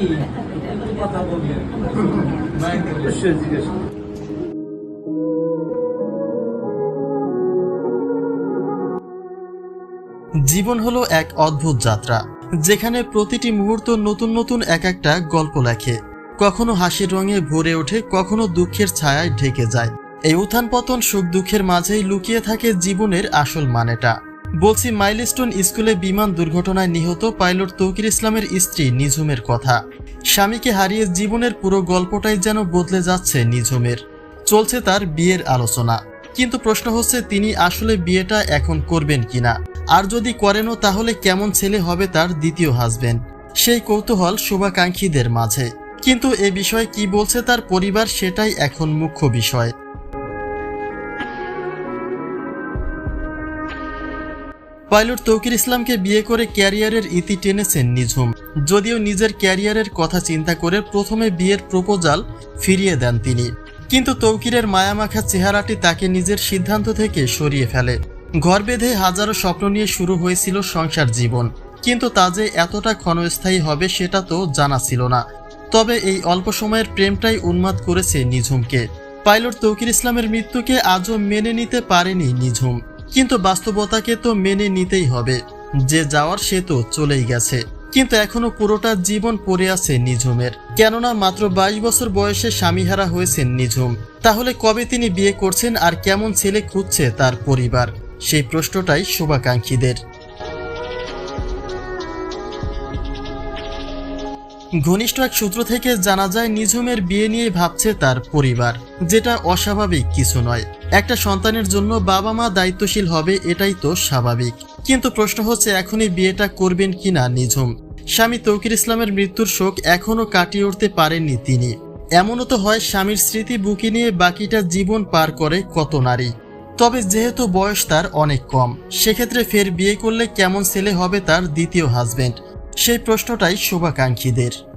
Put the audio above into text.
জীবন হলো এক অদ্ভুত যাত্রা, যেখানে প্রতিটি মুহূর্ত নতুন নতুন এক একটা গল্প লেখে। কখনো হাসির রঙে ভরে ওঠে, কখনো দুঃখের ছায়ায় ঢেকে যায়। এই উত্থান পতন সুখ দুঃখের মাঝেই লুকিয়ে থাকে জীবনের আসল মানেটা। বলছি, মাইলস্টোন স্কুলে বিমান দুর্ঘটনায় নিহত পাইলট তৌকির ইসলামের স্ত্রী নিঝুমের কথা। স্বামীকে হারিয়ে জীবনের পুরো গল্পটাই যেন বদলে যাচ্ছে নিঝুমের। চলছে তার বিয়ের আলোচনা। কিন্তু প্রশ্ন হচ্ছে, তিনি আসলে বিয়েটা এখন করবেন কিনা? আর যদি করেনও, তাহলে কেমন ছেলে হবে তার দ্বিতীয় হাজবেন্ড সেই কৌতূহল শুভাকাঙ্ক্ষীদের মাঝে। কিন্তু এ বিষয়ে কি বলছে তার পরিবার, সেটাই এখন মুখ্য বিষয়। পাইলট তৌকির ইসলামকে বিয়ে করে ক্যারিয়ারের ইতি টেনেছেন নিঝুম। যদিও নিজের ক্যারিয়ারের কথা চিন্তা করে প্রথমে বিয়ের প্রপোজাল ফিরিয়ে দেন তিনি। কিন্তু তৌকিরের মায়ামাখা চেহারাটি তাকে নিজের সিদ্ধান্ত থেকে সরিয়ে ফেলে। ঘর বেঁধে হাজারো স্বপ্ন নিয়ে শুরু হয়েছিল সংসার জীবন। কিন্তু তা যে এতটা ক্ষণস্থায়ী হবে সেটা তো জানা ছিল না। তবে এই অল্প সময়ের প্রেমটাই উন্মাদ করেছে নিঝুমকে। পাইলট তৌকির ইসলামের মৃত্যুকে আজও মেনে নিতে পারেনি নিঝুম। কিন্তু বাস্তবতাকে তো মেনে নিতেই হবে। যে যাওয়ার সে তো চলেই গেছে। কিন্তু এখনও পুরোটা জীবন পড়ে আছে নিঝুমের। কেননা মাত্র বাইশ বছর বয়সে স্বামীহারা হয়েছেন নিঝুম। তাহলে কবে তিনি বিয়ে করছেন আর কেমন ছেলে খুঁজছে তার পরিবার? সেই প্রশ্নটাই শুভাকাঙ্ক্ষীদের। ঘনিষ্ঠ এক সূত্র থেকে জানা যায়, নিঝুমের বিয়ে নিয়ে ভাবছে তার পরিবার, যেটা অস্বাভাবিক কিছু নয়। একটা সন্তানের জন্য বাবা মা দায়িত্বশীল হবে, এটাই তো স্বাভাবিক। কিন্তু প্রশ্ন হচ্ছে, এখনই বিয়েটা করবেন কিনা নিঝুম? স্বামী তৌকির ইসলামের মৃত্যুর শোক এখনও কাটিয়ে উঠতে পারেননি তিনি। এমনও তো হয়, স্বামীর স্মৃতি বুকে নিয়ে বাকিটা জীবন পার করে কত নারী। তবে যেহেতু বয়স তার অনেক কম, সেক্ষেত্রে ফের বিয়ে করলে কেমন ছেলে হবে তার দ্বিতীয় হাজবেন্ড সেই প্রশ্নটাই শুভাকাঙ্ক্ষীদের।